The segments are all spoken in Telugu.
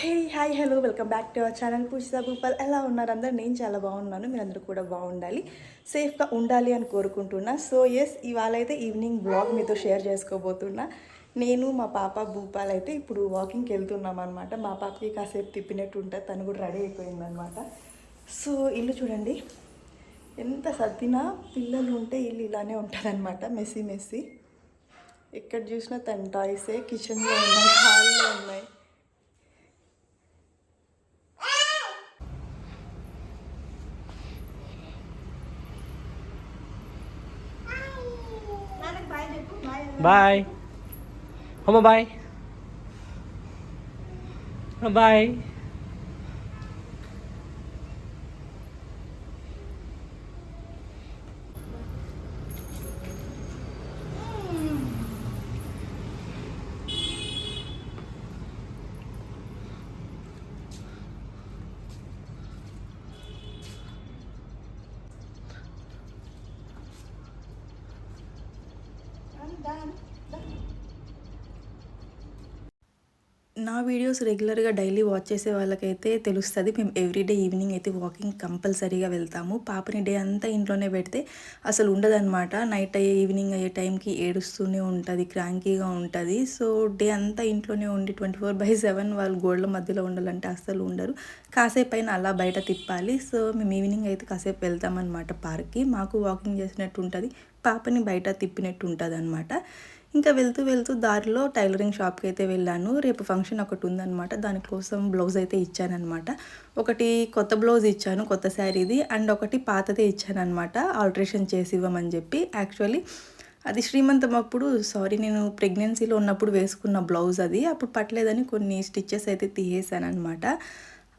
Hey hi hello welcome back to our channel Poojitha Bhupal ఎలా ఉన్నారు? అందరు నేను చాలా బాగున్నాను. మీరందరూ కూడా బాగుండాలి. సేఫ్గా ఉండాలి అని కోరుకుంటున్నా. సో ఎస్ ఇవాళ అయితే ఈవినింగ్ బ్లాగ్ మీతో షేర్ చేసుకోబోతున్నా. నేను మా పాప భూపాల్ అయితే ఇప్పుడు వాకింగ్కి వెళ్తున్నాం అనమాట మా పాపకి కాసేపు తిప్పినట్టు ఉంటుంది తను కూడా రెడీ అయిపోయిందనమాట సో ఇల్లు చూడండి. ఎంత సర్దినా పిల్లలు ఉంటే ఇల్లు ఇలానే ఉంటుందన్నమాట. మెస్సీ మెస్సీ ఎక్కడ చూసినా తన టాయ్సే కిచెన్లో ఉన్నాయి హాల్లో ఉన్నాయి. Bye. Home bye. Bye. నా వీడియోస్ రెగ్యులర్గా డైలీ వాచ్ చేసే వాళ్ళకైతే తెలుస్తుంది. మేము ఎవ్రీడే ఈవినింగ్ అయితే వాకింగ్ కంపల్సరీగా వెళ్తాము. పాపని డే అంతా ఇంట్లోనే పెడితే అసలు ఉండదన్నమాట. నైట్ అయ్యే ఈవినింగ్ అయ్యే టైంకి ఏడుస్తూనే ఉంటుంది క్రాంకీగా ఉంటుంది. సో డే అంతా ఇంట్లోనే ఉండి ట్వంటీ ఫోర్ బై సెవెన్ వాళ్ళు గోడల మధ్యలో ఉండాలంటే అస్సలు ఉండరు. కాసేపు అయినా అలా బయట తిప్పాలి. సో మేము ఈవినింగ్ అయితే కాసేపు వెళ్తామన్నమాట పార్క్కి. మాకు వాకింగ్ చేసినట్టు ఉంటుంది. పాపని బయట తిప్పినట్టు ఉంటుంది అనమాట ఇంకా వెళ్తూ వెళ్తూ దారిలో టైలరింగ్ షాప్కి అయితే వెళ్ళాను. రేపు ఫంక్షన్ ఒకటి ఉందన్నమాట. దానికోసం బ్లౌజ్ అయితే ఇచ్చానమాట ఒకటి కొత్త బ్లౌజ్ ఇచ్చాను కొత్త శారీది. అండ్ ఒకటి పాతదే ఇచ్చానమాట ఆల్ట్రేషన్ చేసి ఇవ్వమని చెప్పి. యాక్చువల్లీ అది శ్రీమంతం అప్పుడు సారీ నేను ప్రెగ్నెన్సీలో ఉన్నప్పుడు వేసుకున్న బ్లౌజ్ అది. అప్పుడు పట్టలేదని కొన్ని స్టిచ్చెస్ అయితే తీసేసాను అనమాట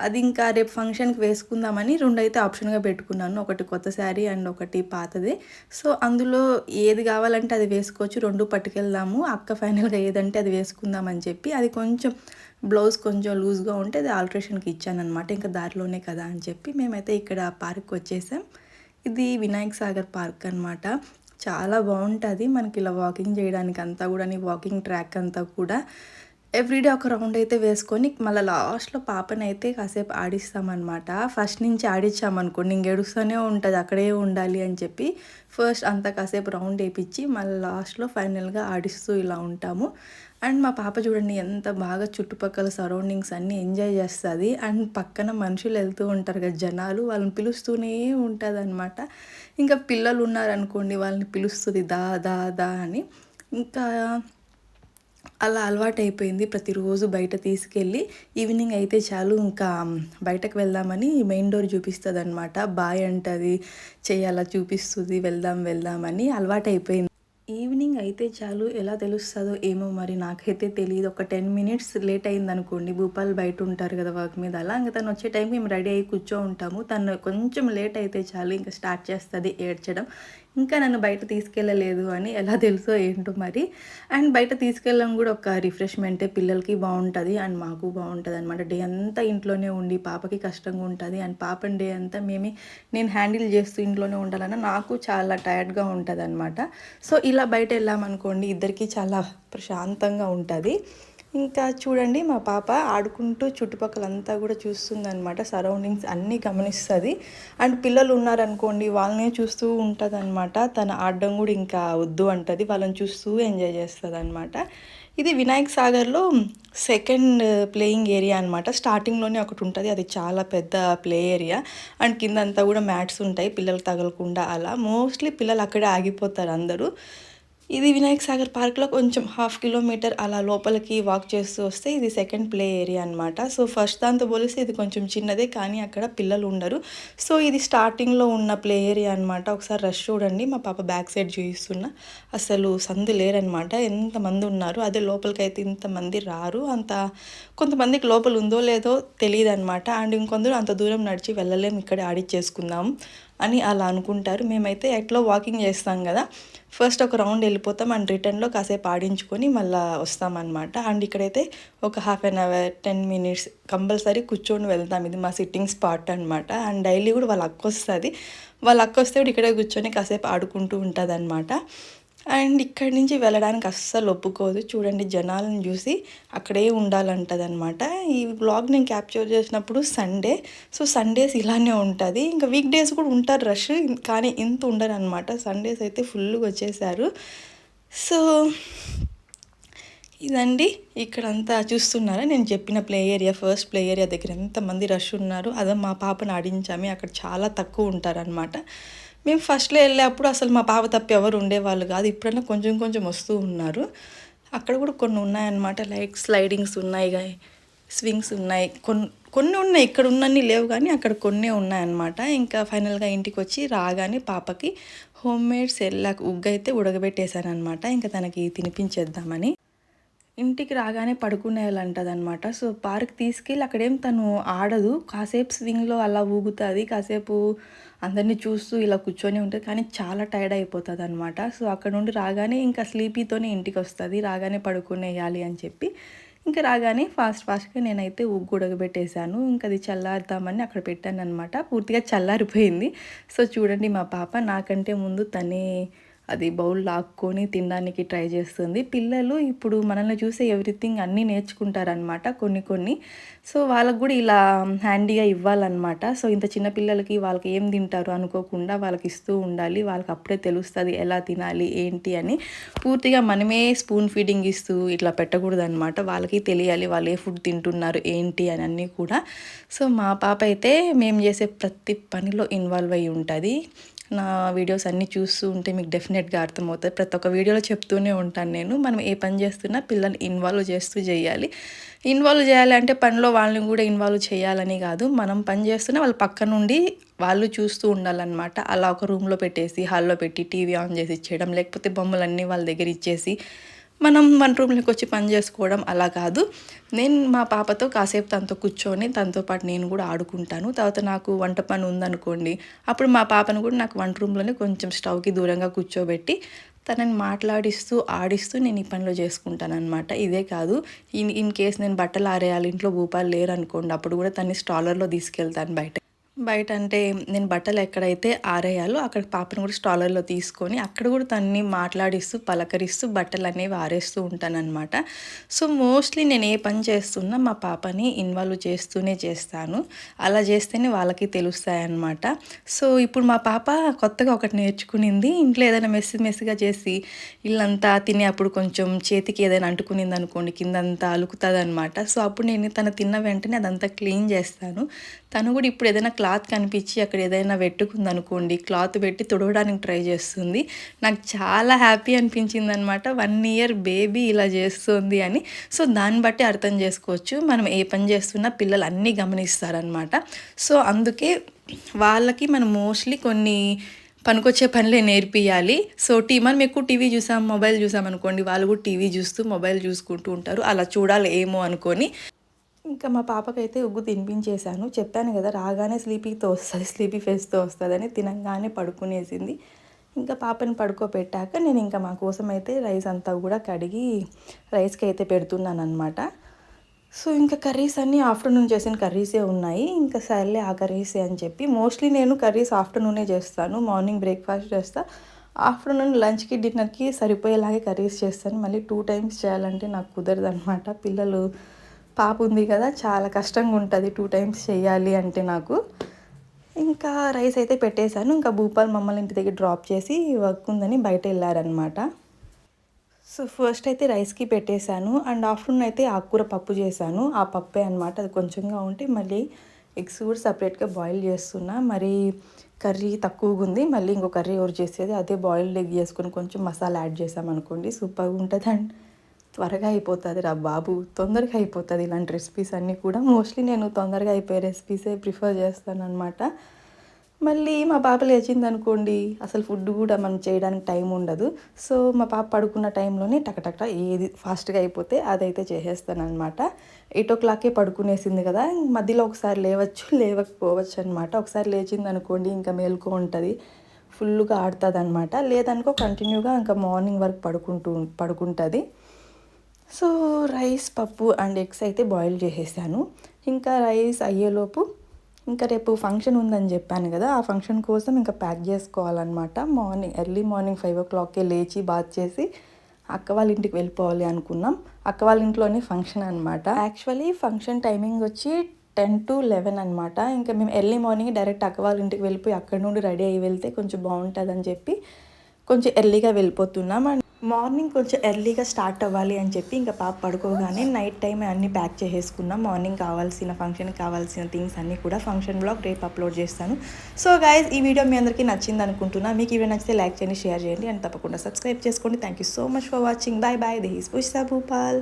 అది ఇంకా రేపు ఫంక్షన్కి వేసుకుందామని రెండు అయితే ఆప్షన్గా పెట్టుకున్నాను. ఒకటి కొత్త శారీ అండ్ ఒకటి పాతది. సో అందులో ఏది కావాలంటే అది వేసుకోవచ్చు. రెండు పట్టుకెళ్దాము. అక్క ఫైనల్గా ఏదంటే అది వేసుకుందామని చెప్పి అది కొంచెం బ్లౌజ్ కొంచెం లూజ్గా ఉంటే అది ఆల్ట్రేషన్కి ఇచ్చానమాట ఇంకా దారిలోనే కదా అని చెప్పి మేమైతే ఇక్కడ పార్క్ వచ్చేసాం. ఇది వినాయక సాగర్ పార్క్ అనమాట చాలా బాగుంటుంది. మనకి ఇలా వాకింగ్ చేయడానికి అంతా కూడా వాకింగ్ ట్రాక్ అంతా కూడా ఎవ్రీడే ఒక రౌండ్ అయితే వేసుకొని మళ్ళీ లాస్ట్లో పాపని అయితే కాసేపు ఆడిస్తామన్నమాట. ఫస్ట్ నుంచి ఆడించామనుకోండి ఇంక ఏడుస్తూనే ఉంటుంది అక్కడే ఉండాలి అని చెప్పి ఫస్ట్ అంతా కాసేపు రౌండ్ వేయించి మళ్ళీ లాస్ట్లో ఫైనల్గా ఆడిస్తూ ఇలా ఉంటాము. అండ్ మా పాప చూడండి ఎంత బాగా చుట్టుపక్కల సరౌండింగ్స్ అన్నీ ఎంజాయ్ చేస్తుంది. అండ్ పక్కన మనుషులు వెళ్తూ ఉంటారు కదా జనాలు వాళ్ళని పిలుస్తూనే ఉంటుంది అనమాట ఇంకా పిల్లలు ఉన్నారనుకోండి వాళ్ళని పిలుస్తుంది దా దా దా అని. ఇంకా అలా అలవాటు అయిపోయింది ప్రతిరోజు బయట తీసుకెళ్ళి ఈవినింగ్ అయితే చాలు ఇంకా బయటకు వెళ్దామని మెయిన్ డోర్ చూపిస్తుంది అనమాట బాయ్ అంటది చేయాలా చూపిస్తుంది వెళ్దాం వెళ్దామని అలవాటైపోయింది. ఈవినింగ్ అయితే చాలు ఎలా తెలుస్తుందో ఏమో మరి నాకైతే తెలియదు ఒక టెన్ మినిట్స్ లేట్ అయింది అనుకోండి భూపాల్ బయట ఉంటారు కదా వర్క్ మీద. అలా ఇంకా తను వచ్చే టైంకి మేము రెడీ అయ్యి కూర్చో ఉంటాము. తను కొంచెం లేట్ అయితే చాలు ఇంకా స్టార్ట్ చేస్తుంది ఏడ్చడం. ఇంకా నన్ను బయట తీసుకెళ్ళలేదు అని ఎలా తెలుసో ఏంటో మరి. అండ్ బయట తీసుకెళ్ళడం కూడా ఒక రిఫ్రెష్మెంటే పిల్లలకి బాగుంటుంది అండ్ మాకు బాగుంటుంది అనమాట డే అంతా ఇంట్లోనే ఉండి పాపకి కష్టంగా ఉంటుంది అండ్ పాపని డే అంతా మేమే నేను హ్యాండిల్ చేస్తూ ఇంట్లోనే ఉండాలన్నా నాకు చాలా టైర్డ్గా ఉంటుంది అనమాట సో ఇలా బయట వెళ్ళామనుకోండి ఇద్దరికి చాలా ప్రశాంతంగా ఉంటుంది. ఇంకా చూడండి మా పాప ఆడుకుంటూ చుట్టుపక్కలంతా కూడా చూస్తుంది అనమాట సరౌండింగ్స్ అన్నీ గమనిస్తుంది. అండ్ పిల్లలు ఉన్నారనుకోండి వాళ్ళనే చూస్తూ ఉంటుంది అనమాట తన ఆడడం కూడా ఇంకా వద్దు అంటుంది. వాళ్ళని చూస్తూ ఎంజాయ్ చేస్తుంది అనమాట ఇది వినాయక్ సాగర్లో సెకండ్ ప్లేయింగ్ ఏరియా అనమాట స్టార్టింగ్లోనే ఒకటి ఉంటుంది. అది చాలా పెద్ద ప్లే ఏరియా అండ్ కింద అంతా కూడా మ్యాట్స్ ఉంటాయి. పిల్లలు తగలకుండా అలా. మోస్ట్లీ పిల్లలు అక్కడే ఆగిపోతారు అందరూ. ఇది వినాయక్ సాగర్ పార్క్లో కొంచెం హాఫ్ కిలోమీటర్ అలా లోపలికి వాక్ చేస్తూ వస్తే ఇది సెకండ్ ప్లే ఏరియా అనమాట సో ఫస్ట్ దాంతో పోలిస్తే ఇది కొంచెం చిన్నదే కానీ అక్కడ పిల్లలు ఉండరు. సో ఇది స్టార్టింగ్లో ఉన్న ప్లే ఏరియా అనమాట ఒకసారి రష్ చూడండి. మా పాప బ్యాక్ సైడ్ చూపిస్తున్నా. అసలు సందు లేరనమాట ఎంతమంది ఉన్నారు? అదే లోపలికి అయితే ఇంతమంది రారు. అంత కొంతమందికి లోపల ఉందో లేదో తెలియదు అనమాట అండ్ ఇంకొందరు అంత దూరం నడిచి వెళ్ళలేము. ఇక్కడ ఆడిచ్చేసుకుందాం. అని అలా అనుకుంటారు. మేమైతే ఎట్లో వాకింగ్ చేస్తాం కదా ఫస్ట్ ఒక రౌండ్ వెళ్ళిపోతాం అండ్ రిటర్న్లో కాసేపు ఆడించుకొని మళ్ళీ వస్తామన్నమాట. అండ్ ఇక్కడైతే ఒక half an hour ten minutes compulsory కూర్చొని వెళ్తాం. ఇది మా సిట్టింగ్ స్పాట్ అనమాట అండ్ డైలీ కూడా వాళ్ళ అక్క వస్తుంది. వాళ్ళ అక్క వస్తే కూడా ఇక్కడే కూర్చొని కాసేపు ఆడుకుంటూ ఉంటుంది అనమాట అండ్ ఇక్కడి నుంచి వెళ్ళడానికి అస్సలు ఒప్పుకోదు. చూడండి జనాలను చూసి అక్కడే ఉండాలంటదనమాట ఈ బ్లాగ్ నేను క్యాప్చర్ చేసినప్పుడు సండే సో సండేస్ ఇలానే ఉంటుంది. ఇంకా వీక్ డేస్ కూడా ఉంటారు రష్ కానీ ఇంత ఉండరు అనమాట సండేస్ అయితే ఫుల్గా వచ్చేసారు. సో ఇదండి. ఇక్కడంతా చూస్తున్నారా? నేను చెప్పిన play area first play area దగ్గర ఎంతమంది రష్ ఉన్నారు. అదే మా పాపను ఆడించాము. అక్కడ చాలా తక్కువ ఉంటారనమాట మేము ఫస్ట్లో వెళ్ళేప్పుడు అసలు మా పాప తప్ప ఎవరు ఉండేవాళ్ళు కాదు. ఇప్పుడన్నా కొంచెం కొంచెం వస్తూ ఉన్నారు. అక్కడ కూడా కొన్ని ఉన్నాయన్నమాట. లైక్ స్లైడింగ్స్ ఉన్నాయి స్వింగ్స్ ఉన్నాయి. కొన్ని కొన్ని ఉన్నాయి. ఇక్కడ ఉన్నన్ని లేవు కానీ అక్కడ కొన్ని ఉన్నాయన్నమాట. ఇంకా ఫైనల్గా ఇంటికి వచ్చి రాగానే పాపకి హోమ్ మేడ్ సెల్లాక్ ఉగ్గైతే అయితే ఉడకబెట్టేశాను అనమాట ఇంకా తనకి తినిపించేద్దామని. ఇంటికి రాగానే పడుకునేయాలంటది అనమాట సో పార్క్ తీసుకెళ్ళి అక్కడేం తను ఆడదు. కాసేపు స్వింగ్లో అలా ఊగుతుంది. కాసేపు అందరినీ చూస్తూ ఇలా కూర్చొని ఉంటుంది కానీ చాలా టైర్డ్ అయిపోతుంది అనమాట సో అక్కడ నుండి రాగానే ఇంకా స్లీపీతోనే ఇంటికి వస్తుంది. రాగానే పడుకునేయాలి అని చెప్పి ఇంకా రాగానే ఫాస్ట్ ఫాస్ట్గా నేనైతే ఉగ్గు ఉడకబెట్టేశాను. ఇంకా అది చల్లారుతామని అక్కడ పెట్టాను అనమాట పూర్తిగా చల్లారిపోయింది. సో చూడండి మా పాప నాకంటే ముందు తనే అది బౌల్ లాక్కొని తినడానికి ట్రై చేస్తుంది. పిల్లలు ఇప్పుడు మనల్ని చూసే ఎవ్రీథింగ్ అన్నీ నేర్చుకుంటారనమాట కొన్ని కొన్ని. సో వాళ్ళకు కూడా ఇలా హ్యాండీగా ఇవ్వాలన్నమాట. సో ఇంత చిన్న పిల్లలకి వాళ్ళకి ఏం తింటారు అనుకోకుండా వాళ్ళకి ఇస్తూ ఉండాలి. వాళ్ళకి అప్పుడే తెలుస్తుంది ఎలా తినాలి ఏంటి అని. పూర్తిగా మనమే స్పూన్ ఫీడింగ్ ఇస్తూ ఇట్లా పెట్టకూడదు అనమాట వాళ్ళకి తెలియాలి వాళ్ళు ఏ ఫుడ్ తింటున్నారు ఏంటి అని అన్నీ కూడా. సో మా పాప అయితే మేము చేసే ప్రతి పనిలో ఇన్వాల్వ్ అయి ఉంటుంది. నా వీడియోస్ అన్నీ చూస్తూ ఉంటే మీకు డెఫినెట్గా అర్థమవుతుంది. ప్రతి ఒక్క వీడియోలో చెప్తూనే ఉంటాను నేను. మనం ఏ పని చేస్తున్నా పిల్లల్ని ఇన్వాల్వ్ చేస్తూ చేయాలి. ఇన్వాల్వ్ చేయాలి అంటే పనిలో వాళ్ళని కూడా ఇన్వాల్వ్ చేయాలని కాదు. మనం పని చేస్తున్నా వాళ్ళ పక్క నుండి వాళ్ళు చూస్తూ ఉండాలన్నమాట. అలా ఒక రూమ్లో పెట్టేసి హాల్లో పెట్టి టీవీ ఆన్ చేసి ఇచ్చేయడం లేకపోతే బొమ్మలన్నీ వాళ్ళ దగ్గర ఇచ్చేసి మనం వన్ రూమ్లోకి వచ్చి పని చేసుకోవడం అలా కాదు. నేను మా పాపతో కాసేపు తనతో కూర్చొని తనతో పాటు నేను కూడా ఆడుకుంటాను. తర్వాత నాకు వంట పని ఉందనుకోండి అప్పుడు మా పాపను కూడా నాకు వంట రూమ్లోనే కొంచెం స్టవ్కి దూరంగా కూర్చోబెట్టి తనని మాట్లాడిస్తూ ఆడిస్తూ నేను ఈ పనిలో చేసుకుంటాను అనమాట ఇదే కాదు ఇన్ ఇన్ కేస్ నేను బట్టలు ఆరేయాలి ఇంట్లో భూపాలు లేరు అనుకోండి అప్పుడు కూడా తన్ని స్టాలర్లో తీసుకెళ్తాను బయట. బయట అంటే నేను బట్టలు ఎక్కడైతే ఆరేయాలో అక్కడ పాపను కూడా స్టాలర్లో తీసుకొని అక్కడ కూడా తన్ని మాట్లాడిస్తూ పలకరిస్తూ బట్టలు అనేవి ఆరేస్తూ ఉంటానన్నమాట. సో మోస్ట్లీ నేను ఏ పని చేస్తున్నా మా పాపని ఇన్వాల్వ్ చేస్తూనే చేస్తాను. అలా చేస్తేనే వాళ్ళకి తెలుస్తాయన్నమాట. సో ఇప్పుడు మా పాప కొత్తగా ఒకటి నేర్చుకునింది. ఇంట్లో ఏదైనా మెస్సి మెస్సిగా చేసి ఇల్లంతా తినే అప్పుడు కొంచెం చేతికి ఏదైనా అంటుకునింది అనుకోండి కిందంతా అలుకుతుంది అనమాట సో అప్పుడు నేను తను తిన్న వెంటనే అదంతా క్లీన్ చేస్తాను. తను కూడా ఇప్పుడు ఏదైనా క్లాత్ కనిపించి అక్కడ ఏదైనా పెట్టుకుంది అనుకోండి క్లాత్ పెట్టి తుడవడానికి ట్రై చేస్తుంది. నాకు చాలా హ్యాపీ అనిపించింది అనమాట వన్ ఇయర్ బేబీ ఇలా చేస్తుంది అని. సో దాన్ని బట్టి అర్థం చేసుకోవచ్చు. మనం ఏ పని చేస్తున్నా పిల్లలు అన్నీ గమనిస్తారనమాట. సో అందుకే వాళ్ళకి మనం మోస్ట్లీ కొన్ని పనికొచ్చే పనులే నేర్పియాలి. సో టీ మనం ఎక్కువ టీవీ చూసాం మొబైల్ చూసాం అనుకోండి వాళ్ళు కూడా టీవీ చూస్తూ మొబైల్ చూసుకుంటూ ఉంటారు. అలా చూడాలి ఏమో అనుకొని. ఇంకా మా పాపకైతే ఉగ్గు తినిపించేశాను. చెప్పాను కదా రాగానే స్లీపీతో వస్తుంది స్లీపీ ఫేస్తో వస్తుందని తినంగానే పడుకునేసింది. ఇంకా పాపని పడుకోబెట్టాక నేను ఇంకా మా కోసం అయితే రైస్ అంతా కూడా కడిగి రైస్కి అయితే పెడుతున్నాను అనమాట సో ఇంకా కర్రీస్ అన్నీ ఆఫ్టర్నూన్ చేసిన కర్రీసే ఉన్నాయి. ఇంకా సర్లే ఆ కర్రీసే అని చెప్పి మోస్ట్లీ నేను కర్రీస్ ఆఫ్టర్నూనే చేస్తాను. మార్నింగ్ బ్రేక్ఫాస్ట్ చేస్తా. ఆఫ్టర్నూన్ లంచ్కి డిన్నర్కి సరిపోయేలాగే కర్రీస్ చేస్తాను. మళ్ళీ టూ టైమ్స్ చేయాలంటే నాకు కుదరదు అనమాట పిల్లలు పాప ఉంది కదా చాలా కష్టంగా ఉంటుంది టూ టైమ్స్ చేయాలి అంటే నాకు. ఇంకా రైస్ అయితే పెట్టేశాను ఇంకా భూపాల్ మమ్మల్ని ఇంటి దగ్గర డ్రాప్ చేసి వర్క్ ఉందని బయట వెళ్ళారనమాట సో ఫస్ట్ అయితే రైస్కి పెట్టేశాను అండ్ ఆఫ్టర్నూన్ అయితే ఆకుకూర పప్పు చేశాను. ఆ పప్పే అనమాట అది కొంచెంగా ఉంటే మళ్ళీ ఎగ్స్ కూడా సపరేట్గా బాయిల్ చేస్తున్నా. మరి కర్రీ తక్కువగా ఉంది మళ్ళీ ఇంకో కర్రీ ఎవరు చేసేది అదే బాయిల్డ్ ఎగ్ చేసుకొని కొంచెం మసాలా యాడ్ చేసామనుకోండి సూపర్గా ఉంటుంది అండ్ త్వరగా అయిపోతుంది రా బాబు తొందరగా అయిపోతుంది ఇలాంటి రెసిపీస్ అన్నీ కూడా. మోస్ట్లీ నేను తొందరగా అయిపోయే రెసిపీసే ప్రిఫర్ చేస్తాను అనమాట మళ్ళీ మా పాప లేచింది అనుకోండి అసలు ఫుడ్ కూడా మనం చేయడానికి టైం ఉండదు. సో మా పాప పడుకున్న టైంలోనే టకటకట ఏది ఫాస్ట్గా అయిపోతే అదైతే చేసేస్తాను అనమాట ఎయిట్ ఓ క్లాకే పడుకునేసింది కదా మధ్యలో ఒకసారి లేవచ్చు లేవకపోవచ్చు అనమాట ఒకసారి లేచింది అనుకోండి ఇంకా మేలుకో ఉంటుంది ఫుల్గా ఆడుతుంది అనమాట లేదనుకో కంటిన్యూగా ఇంకా మార్నింగ్ వరకు పడుకుంటూ పడుకుంటుంది. సో రైస్ పప్పు అండ్ ఎగ్స్ అయితే బాయిల్ చేసేసాను. ఇంకా రైస్ అయ్యేలోపు ఇంకా రేపు ఫంక్షన్ ఉందని చెప్పాను కదా ఆ ఫంక్షన్ కోసం ఇంకా ప్యాక్ చేసుకోవాలన్నమాట. మార్నింగ్ ఎర్లీ మార్నింగ్ ఫైవ్ ఓ క్లాక్కే లేచి బాత్ చేసి అక్క వాళ్ళ ఇంటికి వెళ్ళిపోవాలి అనుకున్నాం. అక్క వాళ్ళ ఇంట్లోనే ఫంక్షన్ అనమాట యాక్చువల్లీ ఫంక్షన్ టైమింగ్ వచ్చి టెన్ టు లెవెన్ అనమాట ఇంకా మేము ఎర్లీ మార్నింగ్ డైరెక్ట్ అక్క వాళ్ళ ఇంటికి వెళ్ళిపోయి అక్కడ నుండి రెడీ అయ్యి వెళ్తే కొంచెం బాగుంటుందని చెప్పి కొంచెం ఎర్లీగా వెళ్ళిపోతున్నాం. అండ్ మార్నింగ్ కొంచెం ఎర్లీగా స్టార్ట్ అవ్వాలి అని చెప్పి ఇంకా పాప పడుకోగానే నైట్ టైం అన్నీ ప్యాక్ చేసేసుకున్నాం. మార్నింగ్ కావాల్సిన ఫంక్షన్కి కావాల్సిన థింగ్స్ అన్నీ కూడా ఫంక్షన్ బ్లాగ్ రేపు అప్లోడ్ చేస్తాను. సో గాయస్ ఈ వీడియో మీ అందరికీ నచ్చింది అనుకుంటున్నా. మీకు ఇవి నచ్చితే లైక్ చేయండి షేర్ చేయండి అండ్ తప్పకుండా సబ్స్క్రైబ్ చేసుకోండి. Thank you so much for watching bye bye this పుష్సా Bhupal.